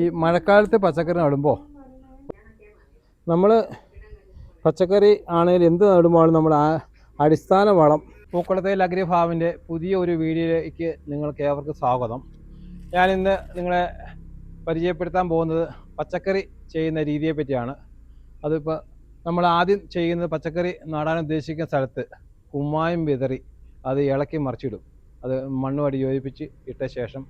ഈ മഴക്കാലത്ത് പച്ചക്കറി നടുമ്പോൾ നമ്മൾ പച്ചക്കറി ആണെങ്കിൽ എന്ത് നടുമ്പോഴും നമ്മൾ അടിസ്ഥാന വളം? പൂക്കുളത്തേൽ അഗ്രി ഫാമിന്റെ പുതിയ ഒരു വീഡിയോയിലേക്ക് നിങ്ങൾക്ക് ഏവർക്കും സ്വാഗതം. ഞാനിന്ന് നിങ്ങളെ പരിചയപ്പെടുത്താൻ പോകുന്നത് പച്ചക്കറി ചെയ്യുന്ന രീതിയെ പറ്റിയാണ്. അതിപ്പോൾ നമ്മൾ ആദ്യം ചെയ്യുന്നത് പച്ചക്കറി നടാൻ ഉദ്ദേശിക്കുന്ന സ്ഥലത്ത് കുമ്മായം വിതറി അത് ഇളക്കി മറിച്ചിടും. അത് മണ്ണുമായിട്ട് യോജിപ്പിച്ച് ഇട്ട ശേഷം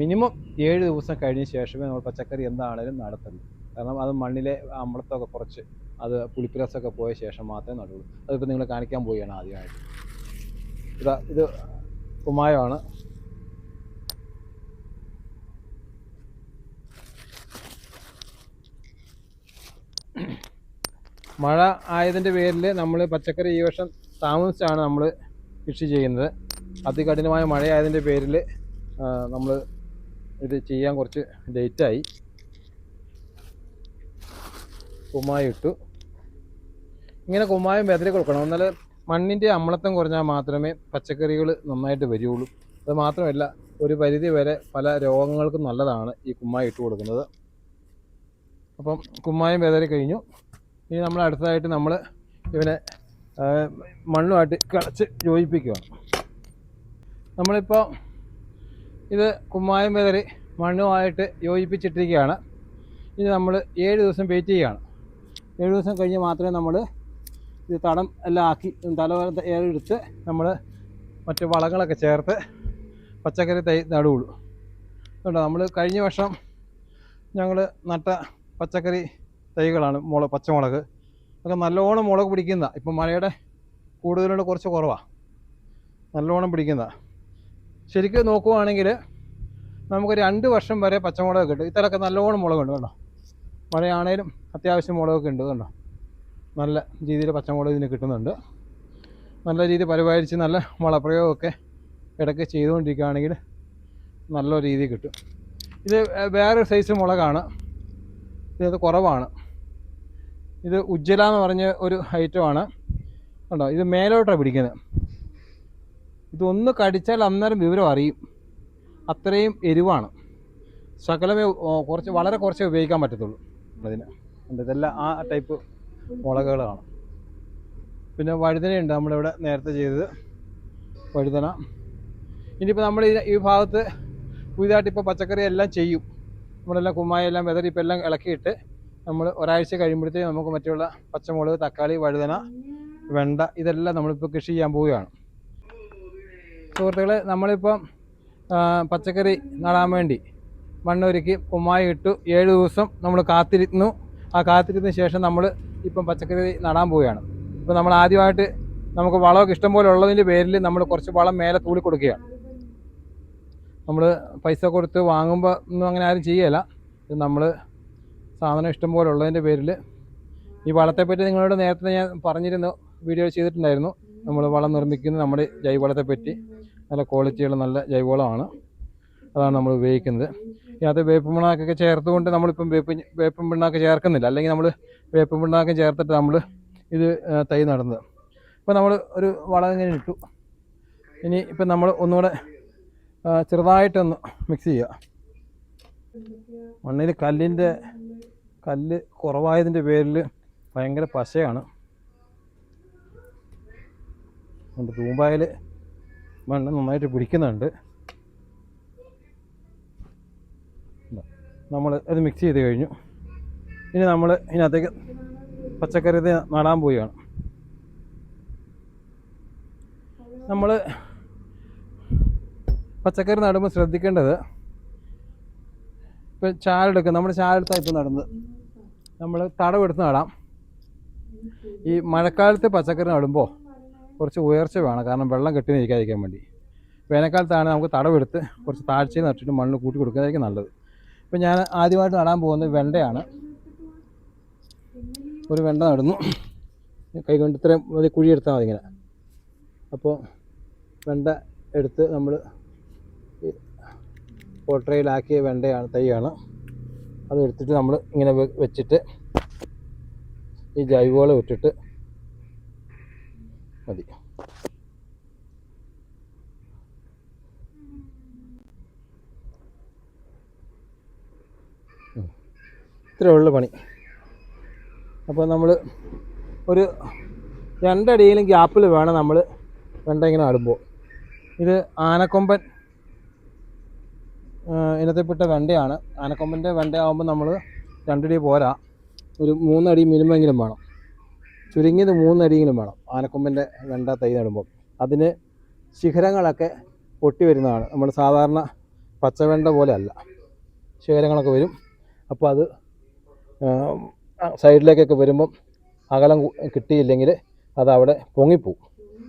മിനിമം ഏഴ് ദിവസം കഴിഞ്ഞ ശേഷമേ നമ്മൾ പച്ചക്കറി എന്താണേലും നടത്തുള്ളൂ. കാരണം അത് മണ്ണിലെ അമ്ലത്തൊക്കെ കുറച്ച് അത് പുളിപ്പിരസൊക്കെ പോയ ശേഷം മാത്രമേ നടുള്ളൂ അതിപ്പോൾ നിങ്ങൾ കാണിക്കാൻ പോവുകയാണ് ആദ്യമായിട്ട്. ഇതാ ഇത് കുമ്മായമാണ് മഴ ആയതിന്റെ പേരിൽ നമ്മൾ പച്ചക്കറി ഈ വർഷം താമസിച്ചാണ് നമ്മൾ കൃഷി ചെയ്യുന്നത്. അതികഠിനമായ മഴയായതിന്റെ പേരിൽ നമ്മൾ ഇത് ചെയ്യാൻ കുറച്ച് ലേറ്റായി കുമ്മായം ഇട്ടു. ഇങ്ങനെ കുമ്മായം വെതിരി കൊടുക്കണം. എന്നാൽ മണ്ണിന്റെ അമ്ലത്വം കുറഞ്ഞാൽ മാത്രമേ പച്ചക്കറികൾ നന്നായിട്ട് വരികയുള്ളൂ അത് മാത്രമല്ല ഒരു പരിധി വരെ പല രോഗങ്ങൾക്കും നല്ലതാണ് ഈ കുമ്മായി ഇട്ട് കൊടുക്കുന്നത്. അപ്പം കുമ്മായം വെതറി കഴിഞ്ഞു. ഇനി നമ്മൾ അടുത്തതായിട്ട് നമ്മൾ ഇവനെ മണ്ണുമായിട്ട് കിളച്ച് യോജിപ്പിക്കുകയാണ് നമ്മളിപ്പോൾ ഇത് കുമ്മായം വിതറി മണ്ണുമായിട്ട് യോജിപ്പിച്ചിട്ടിരിക്കുകയാണ്. ഇനി നമ്മൾ ഏഴ് ദിവസം വെയിറ്റ് ചെയ്യുകയാണ്. ഏഴ് ദിവസം കഴിഞ്ഞ് മാത്രമേ നമ്മൾ ഇത് തടം എല്ലാം ആക്കി തലവര എടുത്ത് നമ്മൾ മറ്റു വളങ്ങളൊക്കെ ചേർത്ത് പച്ചക്കറി തൈ നടുകയുള്ളൂ അതുകൊണ്ട് നമ്മൾ കഴിഞ്ഞ വർഷം ഞങ്ങൾ നട്ട പച്ചക്കറി തൈകളാണ് മുളക് പച്ചമുളക്. അതൊക്കെ നല്ലോണം മുളക് പിടിക്കുന്ന ഇപ്പം മഴയുടെ കൂടുതലുണ്ട് കുറച്ച് കുറവാണ് നല്ലോണം പിടിക്കുന്ന ശരിക്കും നോക്കുവാണെങ്കിൽ നമുക്ക് രണ്ട് വർഷം വരെ പച്ചമുളക് കിട്ടും. ഇത്തരമൊക്കെ നല്ലോണം മുളകുണ്ട് കേട്ടോ മഴയാണേലും അത്യാവശ്യം മുളകൊക്കെ ഉണ്ട് കേട്ടോ നല്ല രീതിയിൽ പച്ചമുളക് ഇതിന് കിട്ടുന്നുണ്ട്. നല്ല രീതിയിൽ പരിപാലിച്ച് നല്ല വളപ്രയോഗമൊക്കെ ഇടയ്ക്ക് ചെയ്തുകൊണ്ടിരിക്കുകയാണെങ്കിൽ നല്ല രീതിയിൽ കിട്ടും. ഇത് വേറെ സൈസ് മുളകാണ്. ഇത് കുറവാണ്. ഇത് ഉജ്ജ്വല എന്ന് പറഞ്ഞ ഒരു ഐറ്റമാണ് കണ്ടോ? ഇത് മേലോട്ടാണ് പിടിക്കുന്നത്. ഇതൊന്ന് കടിച്ചാൽ അന്നേരം വിവരം അറിയും. അത്രയും എരിവാണ്. ശകലമേ കുറച്ച് വളരെ കുറച്ചേ ഉപയോഗിക്കാൻ പറ്റത്തുള്ളൂ. അതിന്. ഇതെല്ലാം ആ ടൈപ്പ് മുളകുകളാണ്. പിന്നെ വഴുതനയുണ്ട് നമ്മളിവിടെ നേരത്തെ ചെയ്തത്. വഴുതന. ഇനിയിപ്പോൾ നമ്മൾ ഈ- ഭാഗത്ത് പുതിയതായിട്ട് ഇപ്പോൾ പച്ചക്കറി എല്ലാം ചെയ്യും. നമ്മളെല്ലാം കുമ്മായ എല്ലാം വെതറി ഇപ്പം എല്ലാം ഇളക്കിയിട്ട് നമ്മൾ ഒരാഴ്ച കഴിയുമ്പോഴത്തേക്ക് നമുക്ക് മറ്റുള്ള പച്ചമുളക് തക്കാളി വഴുതന വെണ്ട ഇതെല്ലാം നമ്മളിപ്പോൾ കൃഷി ചെയ്യാൻ പോവുകയാണ്. സുഹൃത്തുക്കളെ നമ്മളിപ്പം പച്ചക്കറി നടാൻ വേണ്ടി മണ്ണൊരുക്കി കുമ്മായി ഇട്ടു. ഏഴ് ദിവസം നമ്മൾ കാത്തിരുന്നു. ആ കാത്തിരുന്ന ശേഷം നമ്മൾ ഇപ്പം പച്ചക്കറി നടാൻ പോവുകയാണ്. ഇപ്പം നമ്മൾ ആദ്യമായിട്ട് നമുക്ക് വളമൊക്കെ ഇഷ്ടംപോലെ ഉള്ളതിന്റെ പേരിൽ നമ്മൾ കുറച്ച് വളം മേലെ തൂളി കൊടുക്കുകയാണ്. നമ്മൾ പൈസ കൊടുത്ത് വാങ്ങുമ്പോൾ ഒന്നും അങ്ങനെ ആരും ചെയ്യല. നമ്മൾ സാധനം ഇഷ്ടംപോലെ ഉള്ളതിന്റെ പേരിൽ ഈ വളത്തെപ്പറ്റി നിങ്ങളോട് നേരത്തെ ഞാൻ പറഞ്ഞിരുന്നു വീഡിയോ ചെയ്തിട്ടുണ്ടായിരുന്നു. നമ്മൾ വളം നിർമ്മിക്കുന്ന നമ്മുടെ ജൈവവളത്തെപ്പറ്റി നല്ല ക്വാളിറ്റിയുള്ള നല്ല ജൈവവളമാണ്. അതാണ് നമ്മൾ ഉപയോഗിക്കുന്നത്. ഇതിനകത്ത് വേപ്പ് പിണ്ണാക്കൊക്കെ ചേർത്തുകൊണ്ട് നമ്മളിപ്പം വേപ്പ് വേപ്പും പിണ്ണാക്ക് ചേർക്കുന്നില്ല. അല്ലെങ്കിൽ നമ്മൾ വേപ്പും പിണ്ണാക്കും ചേർത്തിട്ട് നമ്മൾ ഇത് തൈ നടുന്നത്. ഇപ്പോൾ നമ്മൾ ഒരു വളം ഇങ്ങനെ ഇട്ടു. ഇനി ഇപ്പം നമ്മൾ ഒന്നുകൂടെ ചെറുതായിട്ടൊന്ന് മിക്സ് ചെയ്യുക. മണ്ണിൽ കല്ലിന്റെ കല്ല് കുറവായതിന്റെ പേരിൽ ഭയങ്കര പശയാണ്. തൂമ്പായിൽ മണ്ണ് നന്നായിട്ട് പിടിക്കുന്നുണ്ട്. നമ്മൾ അത് മിക്സ് ചെയ്ത് കഴിഞ്ഞു. ഇനി നമ്മൾ ഇതിനകത്തേക്ക് പച്ചക്കറി നടാൻ പോവുകയാണ്. നമ്മൾ പച്ചക്കറി നടുമ്പോൾ ശ്രദ്ധിക്കേണ്ടത് ഇപ്പം ചാലെടുക്കുക നമ്മൾ ചാലെടുത്താണ് ഇപ്പോൾ നടുന്നത്. നമ്മൾ തടവെടുത്ത് നടാം. ഈ മഴക്കാലത്ത് പച്ചക്കറി നടുമ്പോൾ കുറച്ച് ഉയർച്ച വേണം. കാരണം വെള്ളം കെട്ടി നിൽക്കാതിരിക്കാൻ വേണ്ടി വേനൽക്കാലത്താണ് നമുക്ക് തടവെടുത്ത് കുറച്ച് താഴ്ചയിൽ നട്ടിട്ട് മണ്ണ് കൂട്ടി കൊടുക്കുന്നതായിരിക്കും നല്ലത്. ഇപ്പം ഞാൻ ആദ്യമായിട്ട് നടാൻ പോകുന്നത് വെണ്ടയാണ്. ഒരു വെണ്ട നടന്നു. കൈ കൊണ്ട് ഇത്രയും വലിയ കുഴി എടുത്താൽ മതി ഇങ്ങനെ. അപ്പോൾ വെണ്ട എടുത്ത് നമ്മൾ പോട്ടറയിലാക്കിയ വെണ്ടയാണ് തൈയാണ്. അത് എടുത്തിട്ട് നമ്മൾ ഇങ്ങനെ വെച്ചിട്ട് ഈ ജൈവവളം ഇട്ടിട്ട് മതി. ഇത്രയേ ഉള്ളു പണി. അപ്പോൾ നമ്മൾ ഒരു രണ്ടടിയിലും ഗ്യാപ്പിൽ വേണം നമ്മൾ വെണ്ട ഇങ്ങനെ ഇത് ആനക്കൊമ്പൻ ഇനത്തിൽപ്പെട്ട വെണ്ടയാണ്. ആനക്കൊമ്പന്റെ വെണ്ടയാകുമ്പോൾ നമ്മൾ രണ്ടടി പോരാ. ഒരു മൂന്നടി മിനിമെങ്കിലും വേണം. ചുരുങ്ങിയത് മൂന്നടിയെങ്കിലും വേണം. ആനക്കൊമ്പിന്റെ വെണ്ട തൈ നടുമ്പോൾ അതിന് ശിഖരങ്ങളൊക്കെ പൊട്ടി വരുന്നതാണ്. നമ്മൾ സാധാരണ പച്ചവെണ്ട പോലെ അല്ല ശിഖരങ്ങളൊക്കെ വരും. അപ്പോൾ അത് സൈഡിലേക്കൊക്കെ വരുമ്പം അകലം കിട്ടിയില്ലെങ്കിൽ അത് അവിടെ പൊങ്ങിപ്പോവും.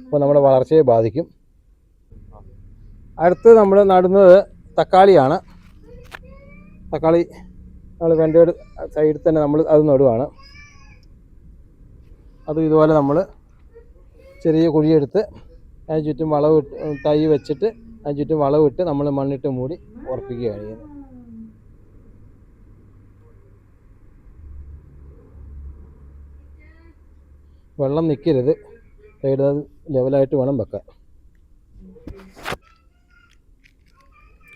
അപ്പോൾ നമ്മുടെ വളർച്ചയെ ബാധിക്കും. അടുത്ത് നമ്മൾ നടുന്നത് തക്കാളിയാണ്. തക്കാളി നമ്മൾ വെണ്ടയുടെ സൈഡിൽ തന്നെ നമ്മൾ അത് നടുവാണ്. അതും ഇതുപോലെ നമ്മൾ ചെറിയ കുഴിയെടുത്ത് അതിന് ചുറ്റും വളവ് തൈ വെച്ചിട്ട് അതിന് ചുറ്റും വളവ് ഇട്ട് നമ്മൾ മണ്ണിട്ട് മൂടി ഉറപ്പിക്കുകയാണ് ചെയ്യുന്നത്. വെള്ളം നിൽക്കരുത് സൈഡ് ലെവലായിട്ട് വേണം വെക്കാൻ.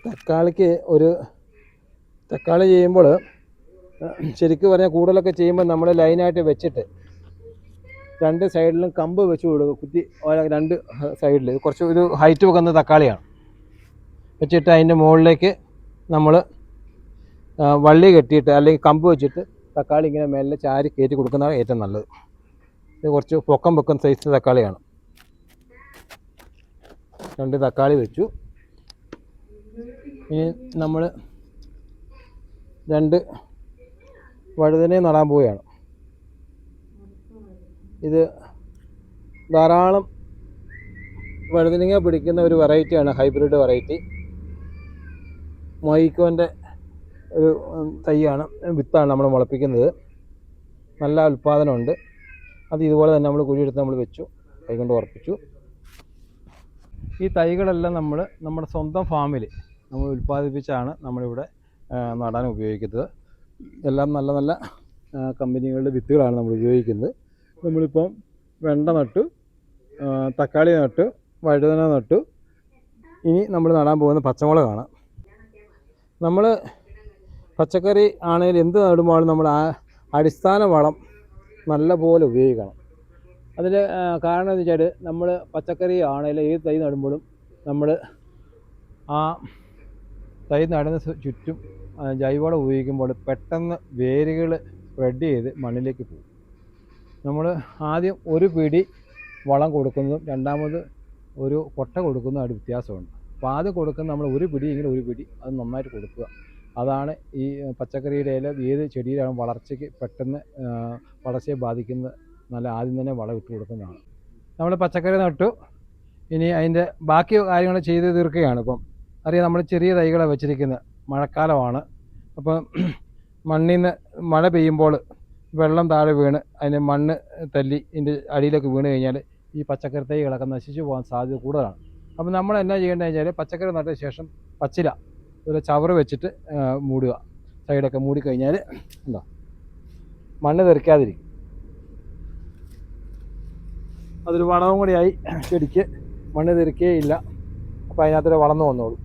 തക്കാളിക്ക് ഒരു തക്കാളി ചെയ്യുമ്പോൾ ശരിക്കും പറഞ്ഞാൽ കൂടുതലൊക്കെ ചെയ്യുമ്പോൾ നമ്മൾ ലൈനായിട്ട് വെച്ചിട്ട് രണ്ട് സൈഡിലും കമ്പ് വെച്ച് കൊടുക്കുക കുത്തി രണ്ട് സൈഡിൽ കുറച്ച് ഒരു ഹൈറ്റ് വെക്കുന്ന തക്കാളിയാണ്. വെച്ചിട്ട് അതിന്റെ മുകളിലേക്ക് നമ്മൾ വള്ളി കെട്ടിയിട്ട് അല്ലെങ്കിൽ കമ്പ് വെച്ചിട്ട് തക്കാളി ഇങ്ങനെ മേലെ ചാരി കയറ്റി കൊടുക്കുന്നതാണ് ഏറ്റവും നല്ലത്. ഇത് കുറച്ച് പൊക്കം പൊക്കം സൈസ് തക്കാളിയാണ്. രണ്ട് തക്കാളി വെച്ചു. ഇനി നമ്മൾ രണ്ട് വഴുതനയും നടാൻ പോവുകയാണ്. ഇത് ധാരാളം വഴുതനങ്ങ പിടിക്കുന്ന ഒരു വെറൈറ്റിയാണ് ഹൈബ്രിഡ് വെറൈറ്റി. മൊയ്ക്കോന്റെ ഒരു തൈയാണ് വിത്താണ് നമ്മൾ മുളപ്പിക്കുന്നത്. നല്ല ഉൽപ്പാദനമുണ്ട്. അത് ഇതുപോലെ തന്നെ നമ്മൾ കുഴിയെടുത്ത് നമ്മൾ വെച്ചു കൈകൊണ്ട് ഉറപ്പിച്ചു. ഈ തൈകളെല്ലാം നമ്മൾ നമ്മുടെ സ്വന്തം ഫാമിൽ നമ്മൾ ഉൽപ്പാദിപ്പിച്ചാണ് നമ്മളിവിടെ നടാൻ ഉപയോഗിക്കുന്നത്. എല്ലാം നല്ല നല്ല കമ്പനികളുടെ വിത്തുകളാണ് നമ്മൾ ഉപയോഗിക്കുന്നത്. നമ്മളിപ്പം വെണ്ട നട്ടു തക്കാളി നട്ടു വഴുതന നട്ടു. ഇനി നമ്മൾ നടാൻ പോകുന്ന പച്ചമുളകാണ്. നമ്മൾ പച്ചക്കറി ആണെങ്കിൽ എന്ത് നടുമ്പോഴും നമ്മൾ ആ അടിസ്ഥാന വളം നല്ലപോലെ ഉപയോഗിക്കണം. അതിൽ കാരണം എന്ന് വെച്ചാൽ നമ്മൾ പച്ചക്കറി ആണെങ്കിലും ഏത് തൈ നടുമ്പോഴും നമ്മൾ ആ തൈ നടുന്ന ചുറ്റും ജൈവവളം ഉപയോഗിക്കുമ്പോൾ പെട്ടെന്ന് വേരുകൾ സ്പ്രെഡ് ചെയ്ത് മണ്ണിലേക്ക് പോകും. നമ്മൾ ആദ്യം ഒരു പിടി വളം കൊടുക്കുന്നതും രണ്ടാമത് ഒരു കൊട്ട കൊടുക്കുന്നതുമായിട്ട് വ്യത്യാസമുണ്ട്. അപ്പോൾ ആദ്യം കൊടുക്കുന്ന നമ്മൾ ഒരു പിടി എങ്കിലും ഒരു പിടി അത് നന്നായിട്ട് കൊടുക്കുക. അതാണ് ഈ പച്ചക്കറിയുടെ ഇല ഏത് ചെടിയിലാണ് വളർച്ചയ്ക്ക് പെട്ടെന്ന് വളർച്ചയെ ബാധിക്കുന്ന നല്ല ആദ്യം തന്നെ വളം ഇട്ട് കൊടുക്കുന്നതാണ്. നമ്മൾ പച്ചക്കറി നട്ടു. ഇനി അതിന്റെ ബാക്കി കാര്യങ്ങൾ ചെയ്ത് തീർക്കുകയാണ് ഇപ്പം. അറിയാം നമ്മൾ ചെറിയ തൈകളാണ് വെച്ചിരിക്കുന്നത്. മഴക്കാലമാണ്. അപ്പം മണ്ണിൽ നിന്ന് മഴ പെയ്യുമ്പോൾ വെള്ളം താഴെ വീണ് അതിന് മണ്ണ് തല്ലി ഇതിന്റെ അടിയിലേക്ക് വീണ് കഴിഞ്ഞാൽ ഈ പച്ചക്കറി തൈകളൊക്കെ നശിച്ചു പോകാൻ സാധ്യത കൂടുതലാണ്. അപ്പോൾ നമ്മൾ എന്നാ ചെയ്യേണ്ടത് വെച്ചാൽ പച്ചക്കറി നട്ട ശേഷം പച്ചില ഒരു ചവറ് വെച്ചിട്ട് മൂടുക. സൈഡൊക്കെ മൂടിക്കഴിഞ്ഞാൽ എന്താ? മണ്ണ് തെറിക്കാതിരിക്കും അതൊരു വളവും കൂടിയായി ചെടിക്ക് മണ്ണ് തെറിക്കുകയില്ല അപ്പോൾ അതിനകത്തൊരു വളർന്നു വന്നോളൂ.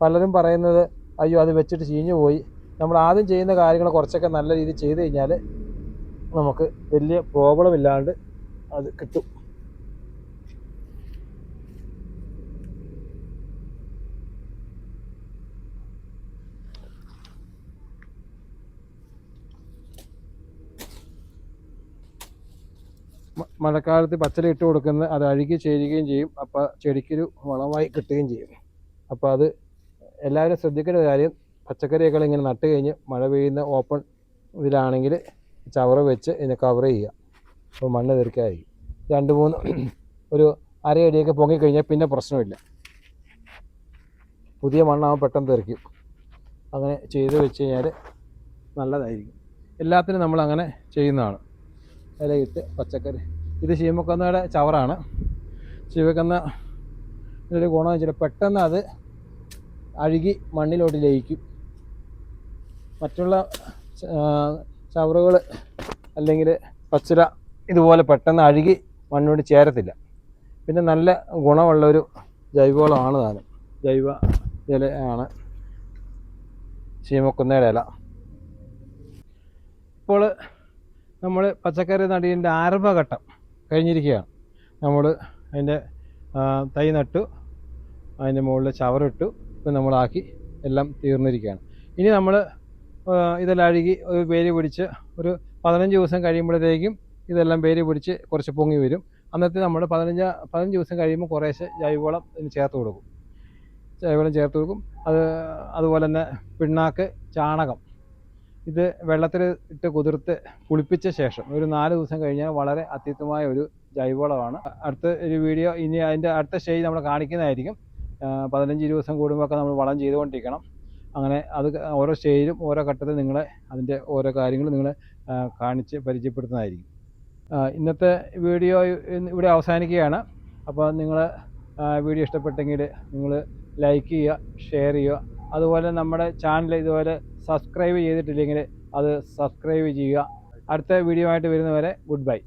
പലരും പറയുന്നത് അയ്യോ അത് വെച്ചിട്ട് ചീഞ്ഞു പോയി. നമ്മൾ ആദ്യം ചെയ്യുന്ന കാര്യങ്ങൾ കുറച്ചൊക്കെ നല്ല രീതിയിൽ ചെയ്ത് കഴിഞ്ഞാൽ നമുക്ക് വലിയ പ്രോബ്ലം ഇല്ലാണ്ട് അത് കിട്ടും. മഴക്കാലത്ത് പച്ചില ഇട്ട് കൊടുക്കുന്നത് അത് അഴുകി ചേരുകയും ചെയ്യും. അപ്പോൾ ചെടിക്കൊരു വളമായി കിട്ടുകയും ചെയ്യും. അപ്പോൾ അത് എല്ലാവരും ശ്രദ്ധിക്കേണ്ട കാര്യം പച്ചക്കറിയൊക്കെ ഇങ്ങനെ നട്ട് കഴിഞ്ഞ് മഴ പെയ്യുന്ന ഓപ്പൺ ഇതിലാണെങ്കിൽ ചവറ് വെച്ച് ഇതിനെ കവർ ചെയ്യുക. അപ്പോൾ മണ്ണ് തീർക്കാതിരിക്കും രണ്ട് മൂന്ന് ഒരു അരയടിയൊക്കെ പൊങ്ങിക്കഴിഞ്ഞാൽ പിന്നെ പ്രശ്നമില്ല. പുതിയ മണ്ണാകുമ്പോൾ പെട്ടെന്ന് തെറിക്കും. അങ്ങനെ ചെയ്ത് വെച്ച് കഴിഞ്ഞാൽ നല്ലതായിരിക്കും. എല്ലാത്തിനും നമ്മൾ അങ്ങനെ ചെയ്യുന്നതാണ്. ഇലയിട്ട് പച്ചക്കറി. ഇത് ശീമക്കൊന്നയുടെ ചവറാണ്. ശീമക്കൊന്ന ഇതിന്റെ ഗുണമെന്ന് വെച്ചാൽ പെട്ടെന്ന് അത് അഴുകി മണ്ണിലോട്ട് ലയിക്കും. മറ്റുള്ള ചവറുകൾ അല്ലെങ്കിൽ പച്ചില ഇതുപോലെ പെട്ടെന്ന് അഴുകി മണ്ണോട് ചേരത്തില്ല. പിന്നെ നല്ല ഗുണമുള്ള ഒരു ജൈവവളമാണ് താനും. ജൈവ ഇല ആണ് ചീമക്കുന്നയുടെ ഇല. ഇപ്പോൾ നമ്മൾ പച്ചക്കറി നടീന്റെ ആരംഭഘട്ടം കഴിഞ്ഞിരിക്കുകയാണ്. നമ്മൾ അതിന്റെ തൈ നട്ടു അതിന്റെ മുകളിൽ ചവറിട്ടു ഇപ്പം നമ്മളാക്കി എല്ലാം തീർന്നിരിക്കുകയാണ്. ഇനി നമ്മൾ ഇതെല്ലാം അഴുകി ഒരു വേര് പിടിച്ച് ഒരു പതിനഞ്ച് ദിവസം കഴിയുമ്പോഴത്തേക്കും ഇതെല്ലാം വേര് പിടിച്ച് കുറച്ച് പൊങ്ങി വരും. അന്നത്തെ നമ്മൾ പതിനഞ്ച് പതിനഞ്ച് ദിവസം കഴിയുമ്പോൾ കുറേശ്ശെ ജൈവവളം ഇതിന് ചേർത്ത് കൊടുക്കും. ജൈവവളം ചേർത്ത് കൊടുക്കും. അത് അതുപോലെ തന്നെ പിണ്ണാക്ക് ചാണകം. ഇത് വെള്ളത്തിൽ ഇട്ട് കുതിർത്ത് കുളിപ്പിച്ച ശേഷം ഒരു നാല് ദിവസം കഴിഞ്ഞാൽ വളരെ അത്യുത്തമായ ഒരു ജൈവവളമാണ്. അടുത്ത ഒരു വീഡിയോ ഇനി അതിന്റെ അടുത്ത സ്റ്റേജ് നമ്മൾ കാണിക്കുന്നതായിരിക്കും. പതിനഞ്ച് ഇരുപത് ദിവസം കൂടുമ്പോൾ ഒക്കെ നമ്മൾ വളം ചെയ്തുകൊണ്ടിരിക്കണം. അങ്ങനെ അത് ഓരോ സ്റ്റേജിലും ഓരോ ഘട്ടത്തിൽ നിങ്ങളെ അതിന്റെ ഓരോ കാര്യങ്ങൾ നിങ്ങളെ കാണിച്ച് പരിചയപ്പെടുത്തുന്നതായിരിക്കും. ഇന്നത്തെ വീഡിയോ ഇവിടെ അവസാനിക്കുകയാണ്. അപ്പോൾ നിങ്ങൾ വീഡിയോ ഇഷ്ടപ്പെട്ടെങ്കിൽ നിങ്ങൾ ലൈക്ക് ചെയ്യുക ഷെയർ ചെയ്യുക. അതുപോലെ നമ്മുടെ ചാനൽ ഇതുപോലെ സബ്സ്ക്രൈബ് ചെയ്തിട്ടില്ലെങ്കിൽ അത് സബ്സ്ക്രൈബ് ചെയ്യുക. അടുത്ത വീഡിയോ ആയിട്ട് വരുന്നവരെ ഗുഡ് ബൈ.